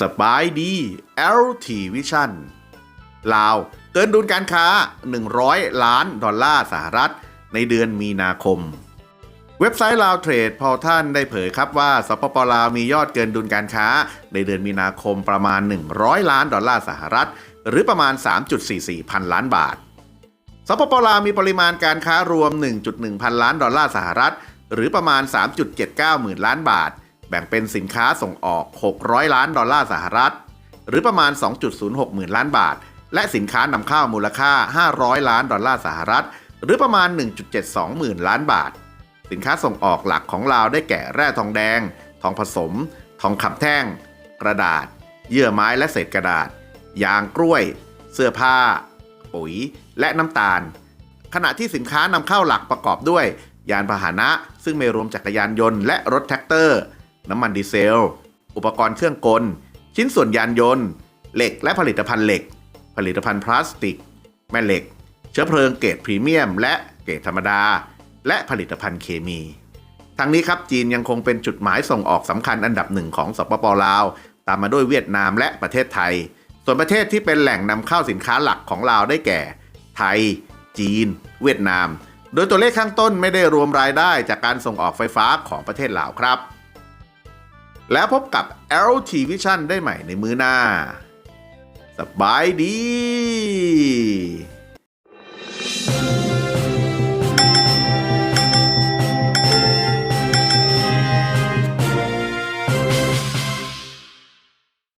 สบายดี LT Vision ลาว เกินดุลการค้า 100 ล้านดอลลาร์สหรัฐ ในเดือนมีนาคม เว็บไซต์ลาวเทรดพอท่านได้เผยครับว่าสปปลาวมียอดเกินดุลการค้า ในเดือนมีนาคมประมาณ 100 ล้านดอลลาร์สหรัฐ หรือประมาณ 3.44 พันล้านบาท สปปลาวมีปริมาณการค้ารวม 1.1 พันล้านดอลลาร์สหรัฐ หรือประมาณ 3.79 หมื่นล้านบาท แบ่งเป็นสินค้าส่งออก 600 ล้านดอลลาร์สหรัฐ หรือประมาณ 2.06 หมื่นล้านบาท และสินค้านำเข้ามูลค่า 500 ล้านดอลลาร์สหรัฐ หรือประมาณ 1.72 หมื่นล้านบาท สินค้าส่งออกหลักของลาวได้แก่แร่ทองแดง ทองผสม ทองคำแท่ง กระดาษ เยื่อไม้และเศษกระดาษ ยางกล้วย เสื้อผ้า ปุ๋ย และน้ำตาล ขณะที่สินค้านำเข้าหลักประกอบด้วย ยานพาหนะ ซึ่งไม่รวมจักรยานยนต์และรถแท็กเตอร์ น้ำมันดีเซล อุปกรณ์เครื่องกล ชิ้นส่วนยานยนต์ เหล็กและผลิตภัณฑ์เหล็ก ผลิตภัณฑ์พลาสติก แม่เหล็ก เชื้อเพลิงเกรดพรีเมียม และเกรดธรรมดา และผลิตภัณฑ์เคมีทั้งนี้ครับจีนยังคงเป็นจุดหมายส่งออกสำคัญอันดับหนึ่งของสปปลาว ตามมาด้วยเวียดนามและประเทศไทย ส่วนประเทศที่เป็นแหล่งนำเข้าสินค้าหลักของลาวได้แก่ ไทย จีน เวียดนาม โดยตัวเลขข้างต้นไม่ได้รวมรายได้จากการส่งออกไฟฟ้าของประเทศลาวครับ แล้วพบกับ LT Vision ได้ใหม่ในมือหน้า สบายดี